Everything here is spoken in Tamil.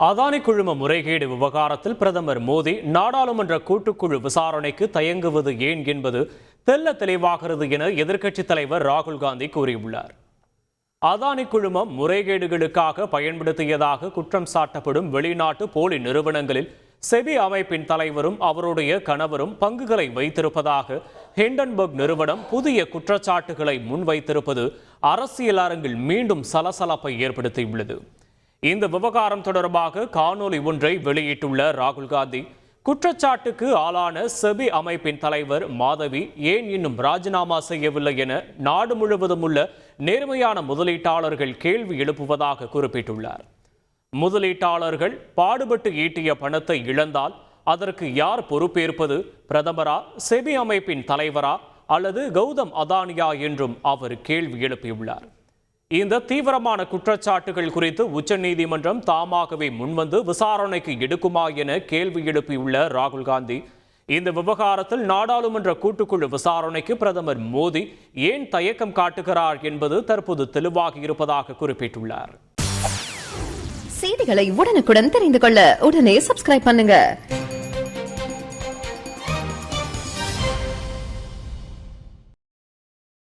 அதானி குழும முறைகேடு விவகாரத்தில் பிரதமர் மோடி நாடாளுமன்ற கூட்டுக்குழு விசாரணைக்கு தயங்குவது ஏன் என்பது தெல்ல தெளிவாகிறது என எதிர்க்கட்சித் தலைவர் ராகுல் காந்தி கூறியுள்ளார். அதானி குழுமம் முறைகேடுகளுக்காக பயன்படுத்தியதாக குற்றம் சாட்டப்படும் வெளிநாட்டு போலி நிறுவனங்களில் செபி அமைப்பின் தலைவரும் அவருடைய கணவரும் பங்குகளை வைத்திருப்பதாக ஹிண்டன்பர்க் நிறுவனம் புதிய குற்றச்சாட்டுகளை முன்வைத்திருப்பது அரசியல் அரங்கில் மீண்டும் சலசலப்பை ஏற்படுத்தியுள்ளது. இந்த விவகாரம் தொடர்பாக காணொலி ஒன்றை வெளியிட்டுள்ள ராகுல் காந்தி குற்றச்சாட்டுக்கு ஆளான செபி அமைப்பின் தலைவர் மாதவி ஏன் இன்னும் ராஜினாமா செய்யவில்லை என நாடு முழுவதும் உள்ள நேர்மையான முதலீட்டாளர்கள் கேள்வி எழுப்புவதாக குறிப்பிட்டுள்ளார். முதலீட்டாளர்கள் பாடுபட்டு ஈட்டிய பணத்தை இழந்தால் அதற்கு யார் பொறுப்பேற்பது பிரதமரா செபி அமைப்பின் தலைவரா அல்லது கௌதம் அதானியா என்றும் அவர் கேள்வி எழுப்பியுள்ளார். இந்த தீவிரமான குற்றச்சாட்டுகள் குறித்து உச்சநீதிமன்றம் தாமாகவே முன்வந்து விசாரணைக்கு எடுக்குமா என கேள்வி எழுப்பியுள்ள ராகுல் காந்தி இந்த விவகாரத்தில் நாடாளுமன்ற கூட்டுக்குழு விசாரணைக்கு பிரதமர் மோடி ஏன் தயக்கம் காட்டுகிறார் என்பது தற்போது தெளிவாகி இருப்பதாக குறிப்பிட்டுள்ளார். செய்திகளை உடனுக்குடன் தெரிந்து கொள்ள உடனே சப்ஸ்கிரைப் பண்ணுங்க.